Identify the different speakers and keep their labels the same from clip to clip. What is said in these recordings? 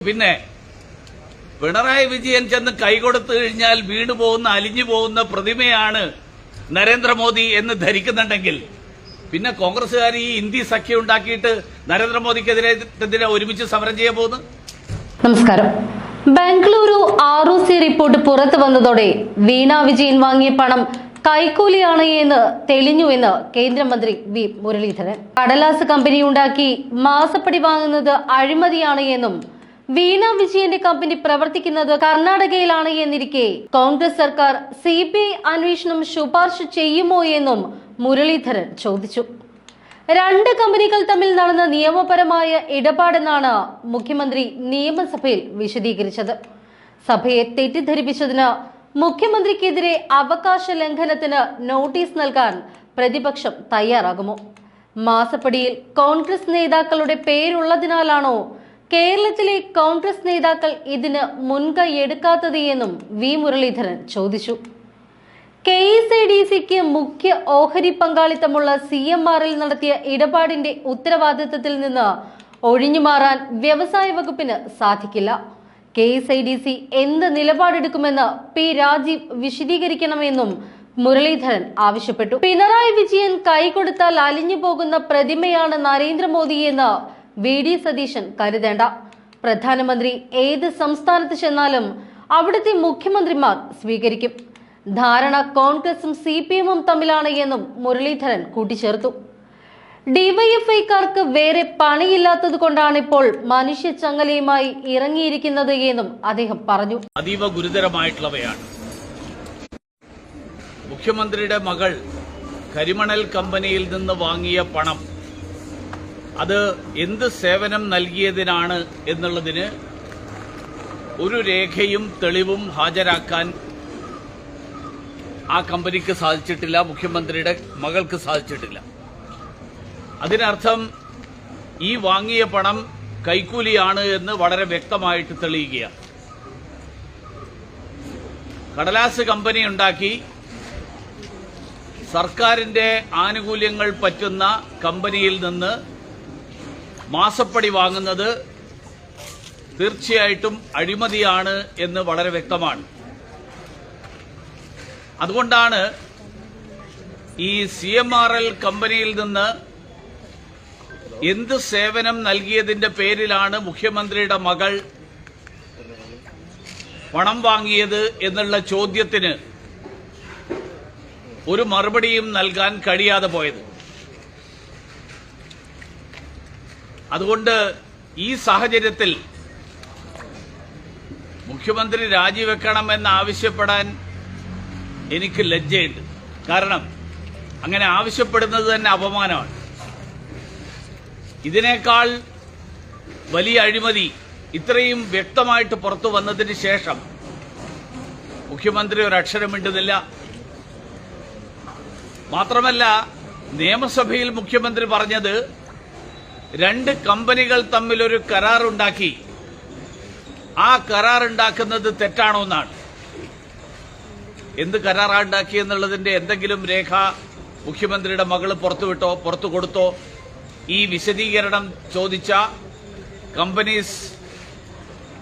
Speaker 1: പിന്നെ പിണറായി വിജയൻ ചെന്ന് കൈകൊടുത്തു കഴിഞ്ഞാൽ വീണു പോകുന്ന അലിഞ്ഞു പോകുന്ന പ്രതിമയാണ് നരേന്ദ്രമോദി എന്ന് ധരിക്കുന്നുണ്ടെങ്കിൽ പിന്നെ കോൺഗ്രസ്സുകാർ ഈ ഇന്ത്യ സഖ്യം ഉണ്ടാക്കിയിട്ട് നരേന്ദ്രമോദിക്കെതിരെ ഒരുമിച്ച് സമരം ചെയ്യാൻ പോകുന്നു?
Speaker 2: നമസ്കാരം. Bengaluru R O C report പുറത്തു വന്നതോടെ വീണ വിജയൻ വാങ്ങിയ പണം കൈക്കൂലിയാണ് എന്ന് തെളിഞ്ഞുവെന്ന് കേന്ദ്രമന്ത്രി വി. മുരളീധരൻ. കടലാസ് കമ്പനി ഉണ്ടാക്കി മാസപ്പടി വാങ്ങുന്നത് അഴിമതിയാണ് എന്നും വീണ വിജയന്റെ കമ്പനി പ്രവർത്തിക്കുന്നത് കർണാടകയിലാണ് എന്നിരിക്കെ. കോൺഗ്രസ് സർക്കാർ സി ബി ഐ അന്വേഷണം ശുപാർശ ചെയ്യുമോ എന്നും മുരളീധരൻ ചോദിച്ചു. രണ്ട് കമ്പനികൾ തമ്മിൽ നടന്ന നിയമപരമായ ഇടപാടെന്നാണ് മുഖ്യമന്ത്രി നിയമസഭയിൽ വിശദീകരിച്ചത്. സഭയെ തെറ്റിദ്ധരിപ്പിച്ചതിന് മുഖ്യമന്ത്രിക്കെതിരെ അവകാശ ലംഘനത്തിന് നോട്ടീസ് നൽകാൻ പ്രതിപക്ഷം തയ്യാറാകുമോ? മാസപ്പടിയിൽ കോൺഗ്രസ് നേതാക്കളുടെ പേരുള്ളതിനാലാണോ കേരളത്തിലെ കോൺഗ്രസ് നേതാക്കൾ ഇതിന് മുൻകൈ എടുക്കാത്തത് എന്നും വി മുരളീധരൻ ചോദിച്ചു. കെ എസ് ഐ ഡി സിക്ക് മുഖ്യ ഓഹരി പങ്കാളിത്തമുള്ള സി എം ആറിൽ നടത്തിയ ഇടപാടിന്റെ ഉത്തരവാദിത്തത്തിൽ നിന്ന് ഒഴിഞ്ഞുമാറാൻ വ്യവസായ വകുപ്പിന് സാധിക്കില്ല. K S I D C എന്ത് നിലപാടെടുക്കുമെന്ന് പി രാജീവ് വിശദീകരിക്കണമെന്നും മുരളീധരൻ ആവശ്യപ്പെട്ടു. പിണറായി വിജയൻ കൈകൊടുത്താൽ അലിഞ്ഞു പോകുന്ന പ്രതിമയാണ് നരേന്ദ്രമോദിയെന്ന് വി ഡി സതീശൻ കരുതേണ്ട. പ്രധാനമന്ത്രി ഏത് സംസ്ഥാനത്ത് ചെന്നാലും അവിടുത്തെ മുഖ്യമന്ത്രിമാർ സ്വീകരിക്കും. ധാരണ കോൺഗ്രസും സി പി എമ്മും തമ്മിലാണ് എന്നും മുരളീധരൻ കൂട്ടിച്ചേർത്തു. ഡിവൈഎഫ്ഐക്കാർക്ക് വേറെ പണിയില്ലാത്തത് കൊണ്ടാണ് ഇപ്പോൾ മനുഷ്യ ചങ്ങലയുമായി ഇറങ്ങിയിരിക്കുന്നത് എന്നും അദ്ദേഹം പറഞ്ഞു.
Speaker 1: അതീവ ഗുരുതരമായിട്ടുള്ളവയാണ്. മുഖ്യമന്ത്രിയുടെ മകൾ കരിമണൽ കമ്പനിയിൽ നിന്ന് വാങ്ങിയ പണം അത് എന്ത് സേവനം നൽകിയതിനാണ് എന്നുള്ളതിന് ഒരു രേഖയും തെളിവും ഹാജരാക്കാൻ ആ കമ്പനിക്ക് സാധിച്ചിട്ടില്ല മുഖ്യമന്ത്രിയുടെ മകൾക്ക് സാധിച്ചിട്ടില്ല. അതിനർത്ഥം ഈ വാങ്ങിയ പണം കൈക്കൂലിയാണ് എന്ന് വളരെ വ്യക്തമായിട്ട് തെളിയുകയാണ് കടലാസ് കമ്പനി ഉണ്ടാക്കി സർക്കാരിന്റെ ആനുകൂല്യങ്ങൾ പറ്റുന്ന കമ്പനിയിൽ നിന്ന് മാസപ്പടി വാങ്ങുന്നത് തീർച്ചയായിട്ടും അഴിമതിയാണ് എന്ന് വളരെ വ്യക്തമാണ്. അതുകൊണ്ടാണ് ഈ സി എം ആർ എൽ കമ്പനിയിൽ നിന്ന് എന്ത് സേവനം നൽകിയതിന്റെ പേരിലാണ് മുഖ്യമന്ത്രിയുടെ മകൾ പണം വാങ്ങിയത് എന്നുള്ള ചോദ്യത്തിന് ഒരു മറുപടിയും നൽകാൻ കഴിയാതെ പോയത്. അതുകൊണ്ട് ഈ സാഹചര്യത്തിൽ മുഖ്യമന്ത്രി രാജിവെക്കണമെന്ന് ആവശ്യപ്പെടാൻ എനിക്ക് ലജ്ജയുണ്ട്. കാരണം അങ്ങനെ ആവശ്യപ്പെടുന്നത് തന്നെ അപമാനമാണ്. ഇതിനേക്കാൾ വലിയ അഴിമതി ഇത്രയും വ്യക്തമായിട്ട് പുറത്തു വന്നതിന് ശേഷം മുഖ്യമന്ത്രി ഒരു അക്ഷരം മിണ്ടുന്നില്ല മാത്രമല്ല നിയമസഭയിൽ മുഖ്യമന്ത്രി പറഞ്ഞത് രണ്ട് കമ്പനികൾ തമ്മിൽ ഒരു കരാർണ്ടാക്കി ആ കരാറുണ്ടാക്കുന്നത് തെറ്റാണോ എന്നാണ്. എന്ത് കരാറാ ഉണ്ടാക്കിയെന്നുള്ളതിന്റെ എന്തെങ്കിലും രേഖ മുഖ്യമന്ത്രിയുടെ മകൾ പുറത്തുവിട്ടോ പുറത്തു കൊടുത്തോ? ഈ വിശദീകരണം ചോദിച്ച കമ്പനീസ്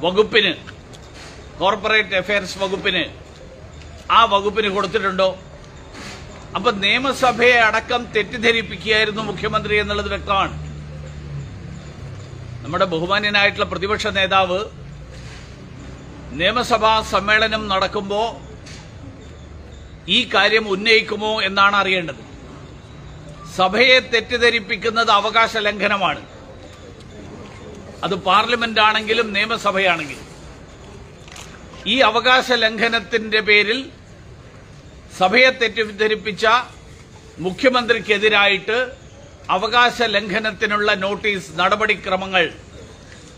Speaker 1: വകുപ്പിന് കോർപ്പറേറ്റ് അഫയർസ് വകുപ്പിന് ആ വകുപ്പിന് കൊടുത്തിട്ടുണ്ടോ? അപ്പൊ നിയമസഭയെ അടക്കം തെറ്റിദ്ധരിപ്പിക്കുകയായിരുന്നു മുഖ്യമന്ത്രി എന്നുള്ളത് വ്യക്തമാണ്. നമ്മുടെ ബഹുമാന്യനായിട്ടുള്ള പ്രതിപക്ഷ നേതാവ് നിയമസഭാ സമ്മേളനം നടക്കുമ്പോൾ ഈ കാര്യം ഉന്നയിക്കുമോ എന്നാണ് അറിയേണ്ടത്. സഭയെ തെറ്റിദ്ധരിപ്പിക്കുന്നത് അവകാശ ലംഘനമാണ്. അത് പാർലമെന്റ് ആണെങ്കിലും നിയമസഭയാണെങ്കിലും. ഈ അവകാശ ലംഘനത്തിന്റെ പേരിൽ സഭയെ തെറ്റിദ്ധരിപ്പിച്ച മുഖ്യമന്ത്രിക്കെതിരായിട്ട് അവകാശ ലംഘനത്തിനുള്ള നോട്ടീസ് നടപടിക്രമങ്ങൾ.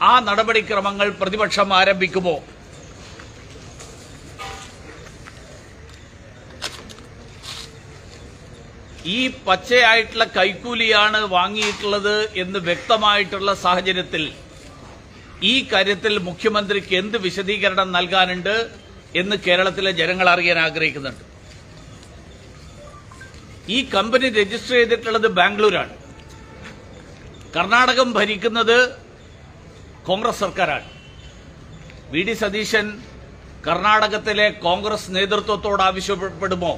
Speaker 1: ആ നടപടിക്രമങ്ങൾ പ്രതിപക്ഷം ആരംഭിക്കുമോ? ഈ പച്ചയായിട്ടുള്ള കൈക്കൂലിയാണ് വാങ്ങിയിട്ടുള്ളത് എന്ന് വ്യക്തമായിട്ടുള്ള സാഹചര്യത്തിൽ ഈ കാര്യത്തിൽ മുഖ്യമന്ത്രിക്ക് എന്ത് വിശദീകരണം നൽകാനുണ്ട് എന്ന് കേരളത്തിലെ ജനങ്ങൾ അറിയാൻ ആഗ്രഹിക്കുന്നുണ്ട്. ഈ കമ്പനി രജിസ്റ്റർ ചെയ്തിട്ടുള്ളത് ബാംഗ്ലൂരാണ്. കർണാടകം ഭരിക്കുന്നത് കോൺഗ്രസ് സർക്കാരാണ്. വി ഡി സതീശൻ കർണാടകത്തിലെ കോൺഗ്രസ് നേതൃത്വത്തോട് ആവശ്യപ്പെടുമോ?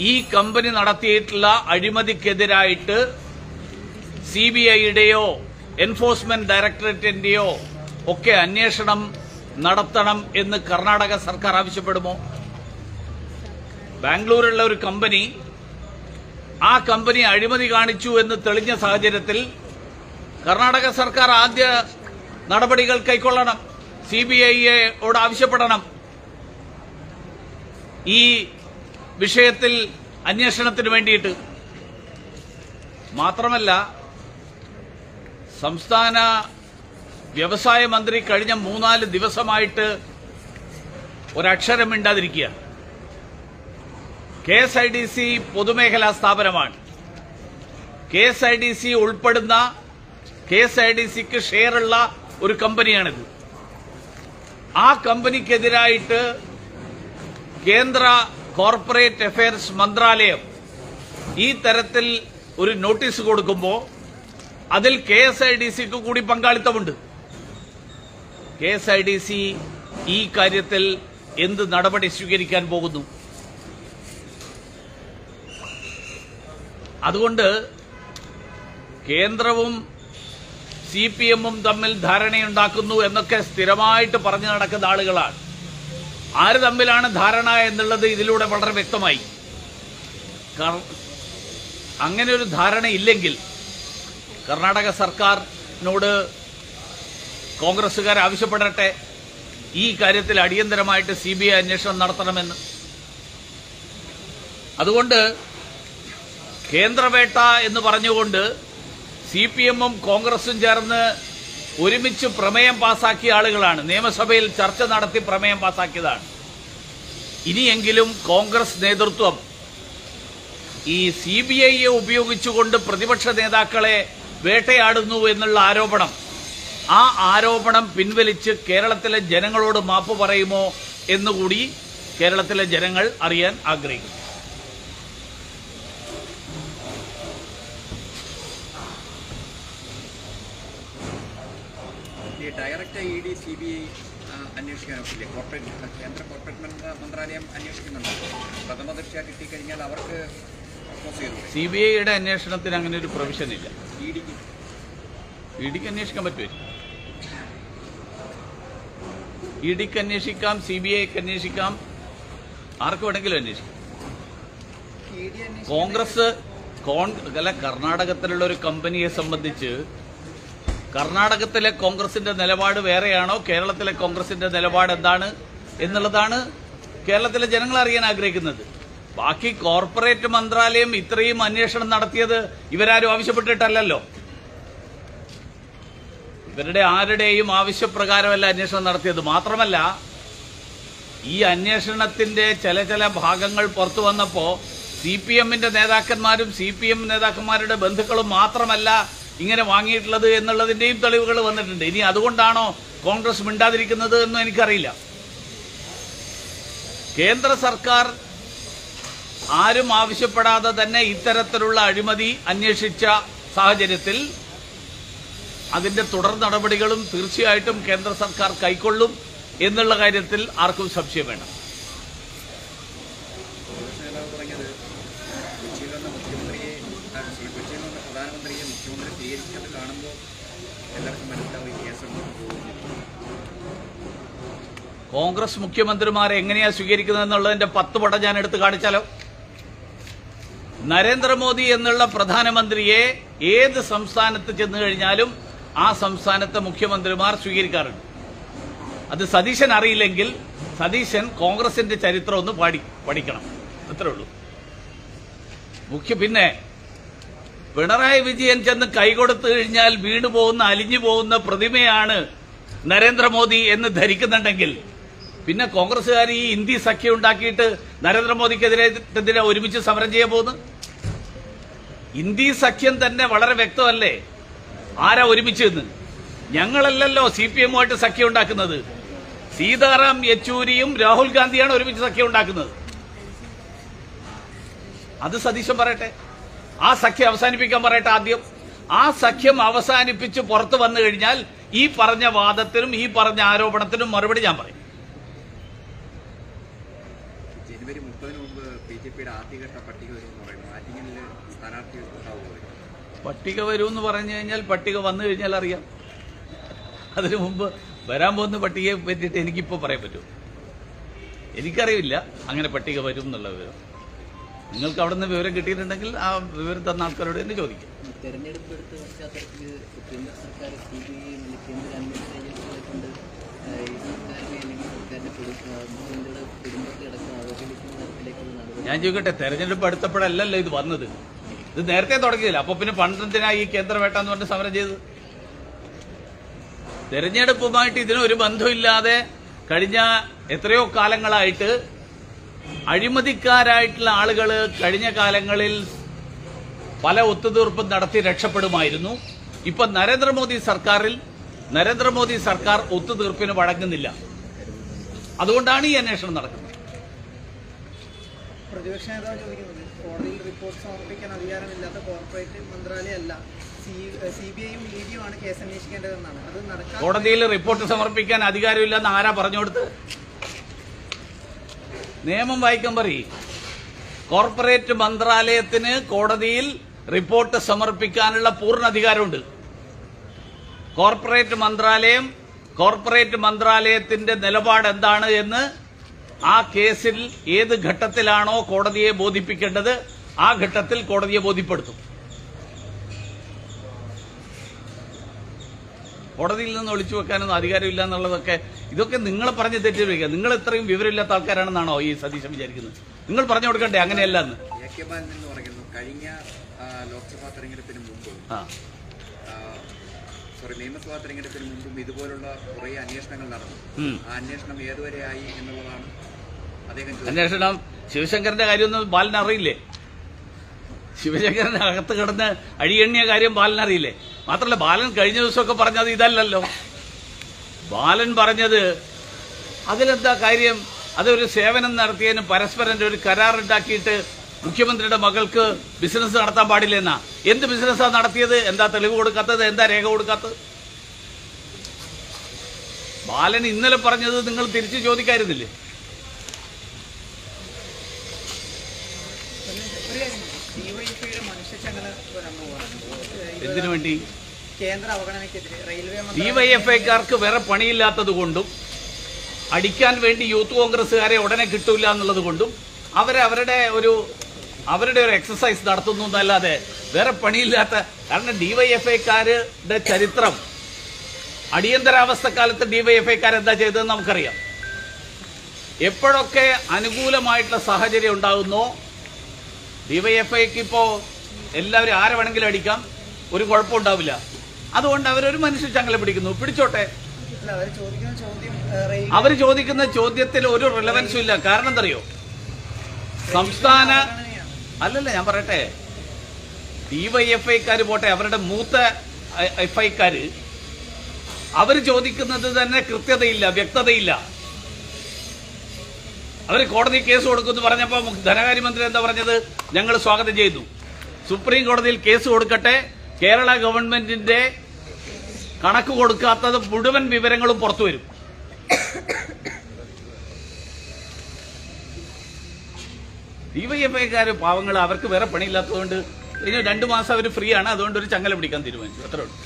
Speaker 1: ഈ കമ്പനി നടത്തിയിട്ടുള്ള അഴിമതിക്കെതിരായിട്ട് സി ബി ഐയുടെയോ എൻഫോഴ്സ്മെന്റ് ഡയറക്ടറേറ്റിന്റെയോ ഒക്കെ അന്വേഷണം നടത്തണം എന്ന് കർണാടക സർക്കാർ ആവശ്യപ്പെടുമോ? ബാംഗ്ലൂരുള്ള ഒരു കമ്പനി ആ കമ്പനി അഴിമതി കാണിച്ചു എന്ന് തെളിഞ്ഞ സാഹചര്യത്തിൽ കർണാടക സർക്കാർ ആദ്യ നടപടികൾ കൈക്കൊള്ളണം. C B ഐയോട് ആവശ്യപ്പെടണം. ഈ വിഷയത്തിൽ അന്വേഷണത്തിന് വേണ്ടിയിട്ട്. മാത്രമല്ല സംസ്ഥാന വ്യവസായ മന്ത്രി കഴിഞ്ഞ മൂന്നാൽ ദിവസമായിട്ട് ഒരക്ഷരം മിണ്ടാതിരിക്കുക K S I D C പൊതുമേഖലാ സ്ഥാപനമാണ്. K S I D C ഉൾപ്പെടുന്ന കെ എസ് ഐ ഡി സിക്ക് ഷെയറുള്ള ഒരു കമ്പനിയാണിത്. ആ കമ്പനിക്കെതിരായിട്ട് കേന്ദ്ര കോർപ്പറേറ്റ് അഫയർസ് മന്ത്രാലയം ഈ തരത്തിൽ ഒരു നോട്ടീസ് കൊടുക്കുമ്പോൾ അതിൽ കെ എസ് ഐ ഡി സിക്ക് കൂടി പങ്കാളിത്തമുണ്ട്. K S I D C ഈ കാര്യത്തിൽ എന്ത് നടപടി സ്വീകരിക്കാൻ പോകുന്നു? അതുകൊണ്ട് കേന്ദ്രവും സി പി എമ്മും തമ്മിൽ ധാരണയുണ്ടാക്കുന്നു എന്നൊക്കെ സ്ഥിരമായിട്ട് പറഞ്ഞു നടക്കുന്ന ആളുകളാണ്. ആര് തമ്മിലാണ് ധാരണ എന്നുള്ളത് ഇതിലൂടെ വളരെ വ്യക്തമായി. അങ്ങനെ ഒരു ധാരണ ഇല്ലെങ്കിൽ കർണാടക സർക്കാരിനോട് കോൺഗ്രസ്സുകാർ ആവശ്യപ്പെടട്ടെ. ഈ കാര്യത്തിൽ അടിയന്തരമായിട്ട് സി ബി ഐ അന്വേഷണം നടത്തണമെന്ന്. അതുകൊണ്ട് കേന്ദ്രവേട്ട എന്ന് പറഞ്ഞുകൊണ്ട് സി പി എമ്മും കോൺഗ്രസും ചേർന്ന് ഒരുമിച്ച് പ്രമേയം പാസാക്കിയ ആളുകളാണ്. നിയമസഭയിൽ ചർച്ച നടത്തി പ്രമേയം പാസാക്കിയതാണ്. ഇനിയെങ്കിലും കോൺഗ്രസ് നേതൃത്വം ഈ സി ബി ഐയെ ഉപയോഗിച്ചുകൊണ്ട് പ്രതിപക്ഷ നേതാക്കളെ വേട്ടയാടുന്നു എന്നുള്ള ആരോപണം ആ ആരോപണം പിൻവലിച്ച് കേരളത്തിലെ ജനങ്ങളോട് മാപ്പ് പറയുമോ എന്നുകൂടി കേരളത്തിലെ ജനങ്ങൾ അറിയാൻ ആഗ്രഹിക്കുന്നു
Speaker 3: ഈ direct E D C B I അന്വേഷിക്കാനൊക്കില്ലേ corporate കേന്ദ്ര കോർപ്പറേറ്റ് മന്ത്രാലയം അന്വേഷിക്കുന്നുണ്ട്. പ്രഥമ ദൃഷ്ട്യ കിട്ടിക്കഴിഞ്ഞാൽ അവർക്ക്
Speaker 1: സി ബി ഐയുടെ അന്വേഷണത്തിന് അങ്ങനെ ഒരു പ്രൊവിഷൻ ഇല്ല.
Speaker 3: ഇ ഡിക്ക്.
Speaker 1: ഇ ഡിക്ക് അന്വേഷിക്കാൻ പറ്റുമോ ഇ ഡിക്ക് അന്വേഷിക്കാം സി ബി ഐക്ക് അന്വേഷിക്കാം. ആർക്ക് വേണമെങ്കിലും അന്വേഷിക്കാം. കോൺഗ്രസ് കോൺ അല്ല കർണാടകത്തിലുള്ള ഒരു കമ്പനിയെ സംബന്ധിച്ച് കർണാടകത്തിലെ കോൺഗ്രസിന്റെ നിലപാട് വേറെയാണോ? കേരളത്തിലെ കോൺഗ്രസിന്റെ നിലപാട് എന്താണ് എന്നുള്ളതാണ് കേരളത്തിലെ ജനങ്ങൾ അറിയാൻ ആഗ്രഹിക്കുന്നത്. ബാക്കി കോർപ്പറേറ്റ് മന്ത്രാലയം ഇത്രയും അന്വേഷണം നടത്തിയത് ഇവരാരും ആവശ്യപ്പെട്ടിട്ടല്ലല്ലോ. ഇവരുടെ ആരുടെയും ആവശ്യപ്രകാരമല്ല അന്വേഷണം നടത്തിയത്. മാത്രമല്ല ഈ അന്വേഷണത്തിന്റെ ചില ചില ഭാഗങ്ങൾ പുറത്തു വന്നപ്പോ സി പി എമ്മിന്റെ നേതാക്കന്മാരും സി പി എം നേതാക്കന്മാരുടെ ബന്ധുക്കളും മാത്രമല്ല ഇങ്ങനെ വാങ്ങിയിട്ടുള്ളത് എന്നുള്ളതിന്റെയും തെളിവുകൾ വന്നിട്ടുണ്ട്. ഇനി അതുകൊണ്ടാണോ കോൺഗ്രസ് മിണ്ടാതിരിക്കുന്നത് എന്നും എനിക്കറിയില്ല. കേന്ദ്ര സർക്കാർ ആരും ആവശ്യപ്പെടാതെ തന്നെ ഇത്തരത്തിലുള്ള അഴിമതി അന്വേഷിച്ച സാഹചര്യത്തിൽ അതിന്റെ തുടർ നടപടികളും തീർച്ചയായിട്ടും കേന്ദ്ര സർക്കാർ കൈക്കൊള്ളും എന്നുള്ള കാര്യത്തിൽ ആർക്കും സംശയം വേണം
Speaker 3: കോൺഗ്രസ് നേതാവ് പറഞ്ഞത് കൊച്ചിയിൽ വന്ന മുഖ്യമന്ത്രിയെ ആ, ശ്രീ കൊച്ചിയിൽ വന്ന പ്രധാനമന്ത്രിയെ മുഖ്യമന്ത്രി സ്വീകരിക്കുന്നത് കാണുമ്പോൾ എല്ലാവർക്കും മനസ്സിലാവും ഈ കേസ് പോകുന്നു.
Speaker 1: കോൺഗ്രസ് മുഖ്യമന്ത്രിമാരെ എങ്ങനെയാ സ്വീകരിക്കുന്നത് എന്നുള്ളതിന്റെ പത്ത് പടം ഞാൻ എടുത്തു കാണിച്ചാലോ? നരേന്ദ്രമോദി എന്നുള്ള പ്രധാനമന്ത്രിയെ ഏത് സംസ്ഥാനത്ത് ചെന്നു കഴിഞ്ഞാലും ആ സംസ്ഥാനത്തെ മുഖ്യമന്ത്രിമാർ സ്വീകരിക്കാറുണ്ട്. അത് സതീശൻ അറിയില്ലെങ്കിൽ സതീശൻ കോൺഗ്രസിന്റെ ചരിത്രം ഒന്ന് പഠിക്കണം. അത്രേ ഉള്ളൂ. മുഖ്യ പിന്നെ പിണറായി വിജയൻ ചെന്ന് കൈകൊടുത്തു കഴിഞ്ഞാൽ വീണു പോകുന്ന അലിഞ്ഞു പോകുന്ന പ്രതിമയാണ് നരേന്ദ്രമോദി എന്ന് ധരിക്കുന്നുണ്ടെങ്കിൽ പിന്നെ കോൺഗ്രസ്സുകാർ ഈ ഇന്ത്യ സഖ്യം ഉണ്ടാക്കിയിട്ട് നരേന്ദ്രമോദിക്കെതിരെ ഒരുമിച്ച് സമരം ചെയ്യാൻ പോകുന്നു? ഇന്ത്യ സഖ്യം തന്നെ വളരെ വ്യക്തമല്ലേ? ആരാ ഒരുമിച്ച് എന്ന് ഞങ്ങളല്ലല്ലോ സി പി എമ്മുമായിട്ട് സഖ്യം ഉണ്ടാക്കുന്നത്. സീതാറാം യെച്ചൂരിയും രാഹുൽ ഗാന്ധിയാണ് ഒരുമിച്ച് സഖ്യം ഉണ്ടാക്കുന്നത്. അത് സതീശൻ പറയട്ടെ. ആ സഖ്യം അവസാനിപ്പിക്കാൻ പറയട്ടെ ആദ്യം. ആ സഖ്യം അവസാനിപ്പിച്ച് പുറത്തു വന്നു കഴിഞ്ഞാൽ ഈ പറഞ്ഞ വാദത്തിനും ഈ പറഞ്ഞ ആരോപണത്തിനും മറുപടി ഞാൻ പറയും.
Speaker 3: ജനുവരി മുപ്പതിന് മുമ്പ് ബി ജെ പിയുടെ ആദ്യഘട്ട പട്ടിക
Speaker 1: പട്ടിക വരുമെന്ന് പറഞ്ഞു കഴിഞ്ഞാൽ പട്ടിക വന്നു കഴിഞ്ഞാൽ അറിയാം. അതിനു മുമ്പ് വരാൻ പോകുന്ന പട്ടികയെ പറ്റിയിട്ട് എനിക്കിപ്പോൾ പറയാൻ പറ്റുമോ? എനിക്കറിയില്ല. അങ്ങനെ പട്ടിക വരും എന്നുള്ള വിവരം. നിങ്ങൾക്ക് അവിടെ നിന്ന് വിവരം കിട്ടിയിട്ടുണ്ടെങ്കിൽ ആ വിവരം തന്ന ആൾക്കാരോട് തന്നെ ചോദിക്കാം.
Speaker 4: തെരഞ്ഞെടുപ്പ് എടുത്ത പശ്ചാത്തലത്തിൽ കേന്ദ്ര സർക്കാർ സി ബി ഐ കേന്ദ്ര അന്വേഷണ ഏജൻസികളെ കൊണ്ട് ആ, ഈ സർക്കാരിനെ അല്ലെങ്കിൽ സർക്കാരിന്റെ കുടുംബത്തെ അടക്കം അവഹേളിക്കുന്ന തരത്തിലേക്കുള്ള നടപടി.
Speaker 1: ഞാൻ ചോദിക്കട്ടെ തെരഞ്ഞെടുപ്പ് അടുത്തപ്പോഴല്ലല്ലോ ഇത് വന്നത്? ഇത് നേരത്തെ തുടങ്ങിയില്ല അപ്പൊ പിന്നെ പണ്ടത്തിനായി ഈ കേന്ദ്ര വേട്ട എന്ന് പറഞ്ഞ് സമരം ചെയ്തത്? തെരഞ്ഞെടുപ്പുമായിട്ട് ഇതിനൊരു ബന്ധമില്ലാതെ കഴിഞ്ഞ എത്രയോ കാലങ്ങളായിട്ട് അഴിമതിക്കാരായിട്ടുള്ള ആളുകൾ കഴിഞ്ഞ കാലങ്ങളിൽ പല ഒത്തുതീർപ്പും നടത്തി രക്ഷപ്പെടുമായിരുന്നു. ഇപ്പൊ നരേന്ദ്രമോദി സർക്കാരിൽ നരേന്ദ്രമോദി സർക്കാർ ഒത്തുതീർപ്പിന് വഴങ്ങുന്നില്ല. അതുകൊണ്ടാണ് ഈ അന്വേഷണം നടക്കുന്നത്.
Speaker 5: പ്രതിപക്ഷ നേതാവ് ചോദിക്കുന്നത് കോടതിയിൽ റിപ്പോർട്ട് സമർപ്പിക്കാൻ അധികാരമില്ലാത്ത കോർപ്പറേറ്റ് മന്ത്രാലയമല്ല
Speaker 1: കോടതിയിൽ റിപ്പോർട്ട് സമർപ്പിക്കാൻ അധികാരമില്ലെന്ന് ആരാ പറഞ്ഞു കൊടുത്ത് നിയമം വായിക്കാൻ പറയും. കോർപ്പറേറ്റ് മന്ത്രാലയത്തിന് കോടതിയിൽ റിപ്പോർട്ട് സമർപ്പിക്കാനുള്ള പൂർണ അധികാരമുണ്ട് കോർപ്പറേറ്റ് മന്ത്രാലയം കോർപ്പറേറ്റ് മന്ത്രാലയത്തിന്റെ നിലപാട് എന്താണ് എന്ന് ആ കേസിൽ ഏത് ഘട്ടത്തിലാണോ കോടതിയെ ബോധിപ്പിക്കേണ്ടത് ആ ഘട്ടത്തിൽ കോടതിയെ ബോധ്യപ്പെടുത്തും. കോടതിയിൽ നിന്ന് ഒളിച്ചു വെക്കാനൊന്നും അധികാരമില്ല എന്നുള്ളതൊക്കെ ഇതൊക്കെ നിങ്ങൾ പറഞ്ഞ് തെറ്റിദ്ധരിക്കുക. നിങ്ങൾ ഇത്രയും വിവരമില്ലാത്ത ആൾക്കാരാണെന്നാണോ ഈ സതീശൻ വിചാരിക്കുന്നത്? നിങ്ങൾ പറഞ്ഞു കൊടുക്കണ്ടേ? അങ്ങനെയല്ല എന്ന്
Speaker 3: കഴിഞ്ഞ ലോക്സഭാ തെരഞ്ഞെടുപ്പിന് മുമ്പ് സോറി നിയമസഭാ തെരഞ്ഞെടുപ്പിന് മുമ്പും ഇതുപോലുള്ള കുറെ അന്വേഷണങ്ങൾ നടന്നു. ആ അന്വേഷണം ഏതുവരെയായി എന്നുള്ളതാണ് അദ്ദേഹം
Speaker 1: അന്വേഷണം ശിവശങ്കരന്റെ കാര്യമൊന്നും ബാലൻ അറിയില്ലേ? ശിവശങ്കറിന്റെ അകത്ത് കിടന്ന് അഴിയെണ്ണിയ കാര്യം ബാലൻ അറിയില്ലേ? മാത്രമല്ല ബാലൻ കഴിഞ്ഞ ദിവസമൊക്കെ പറഞ്ഞത് ഇതല്ലല്ലോ. ബാലൻ പറഞ്ഞത് അതിലെന്താ കാര്യം അതൊരു സേവനം നടത്തിയതിന് പരസ്പരം ഒരു കരാറുണ്ടാക്കിയിട്ട് മുഖ്യമന്ത്രിയുടെ മകൾക്ക് ബിസിനസ് നടത്താൻ പാടില്ലെന്നാ എന്ത് ബിസിനസ്സാണ് നടത്തിയത് എന്താ തെളിവ് കൊടുക്കാത്തത് എന്താ രേഖ കൊടുക്കാത്തത് ബാലൻ ഇന്നലെ പറഞ്ഞത് നിങ്ങൾ തിരിച്ചു ചോദിക്കായിരുന്നില്ലേ എന്തിനു വേണ്ടി
Speaker 5: കേന്ദ്ര അവഗണനയ്ക്കെതിരെ റെയിൽവേ മന്ത്രാലയം
Speaker 1: ഡിവൈഎഫ്ഐക്കാർക്ക് വേറെ പണിയില്ലാത്തത് കൊണ്ടും അടിക്കാൻ വേണ്ടി യൂത്ത് കോൺഗ്രസ്സുകാരെ ഉടനെ കിട്ടൂല എന്നുള്ളത് കൊണ്ടും അവരെ അവരുടെ ഒരു അവരുടെ ഒരു എക്സസൈസ് നടത്തുന്നു എന്നല്ലാതെ വേറെ പണിയില്ലാത്ത കാരണം ഡിവൈഎഫ്ഐക്കാരുടെ ചരിത്രം അടിയന്തരാവസ്ഥ കാലത്ത് ഡിവൈഎഫ്ഐക്കാർ എന്താ ചെയ്തതെന്ന് നമുക്കറിയാം. എപ്പോഴൊക്കെ അനുകൂലമായിട്ടുള്ള സാഹചര്യം ഉണ്ടാകുന്നോ ഡിവൈഎഫ്ഐക്ക് ഇപ്പോ എല്ലാവരും ആരെ വേണമെങ്കിലും അടിക്കാം ഒരു കുഴപ്പമുണ്ടാവില്ല. അതുകൊണ്ട് അവരൊരു മനുഷ്യ ചങ്ങല പിടിക്കുന്നു. പിടിച്ചോട്ടെ.
Speaker 5: അവർ ചോദിക്കുന്ന
Speaker 1: ചോദ്യത്തിൽ ഒരു റിലവൻസും ഇല്ല. കാരണം എന്തറിയോ? സംസ്ഥാന അല്ലല്ല ഞാൻ പറയട്ടെ. ഡിവൈഎഫ്ഐക്കാർ പോട്ടെ അവരുടെ മൂത്ത എഫ് ഐക്കാര് അവർ ചോദിക്കുന്നത് തന്നെ കൃത്യതയില്ല വ്യക്തതയില്ല. അവർ കോടതി കേസ് കൊടുക്കുമെന്ന് പറഞ്ഞപ്പോൾ ധനകാര്യമന്ത്രി എന്താ പറഞ്ഞത്? ഞങ്ങൾ സ്വാഗതം ചെയ്തു സുപ്രീം കോടതിയിൽ കേസ് കൊടുക്കട്ടെ. കേരള ഗവൺമെന്റിന്റെ കണക്ക് കൊടുക്കാത്തത് മുഴുവൻ വിവരങ്ങളും പുറത്തു വരും. ഡിവൈഎഫ്ഐക്കാർ പാവങ്ങൾ അവർക്ക് വേറെ പണിയില്ലാത്തതുകൊണ്ട് ഇനി രണ്ടു മാസം അവർ ഫ്രീ ആണ് അതുകൊണ്ട് ഒരു ചങ്ങല പിടിക്കാൻ തീരുമാനിച്ചു. അത്രേ ഉള്ളൂ.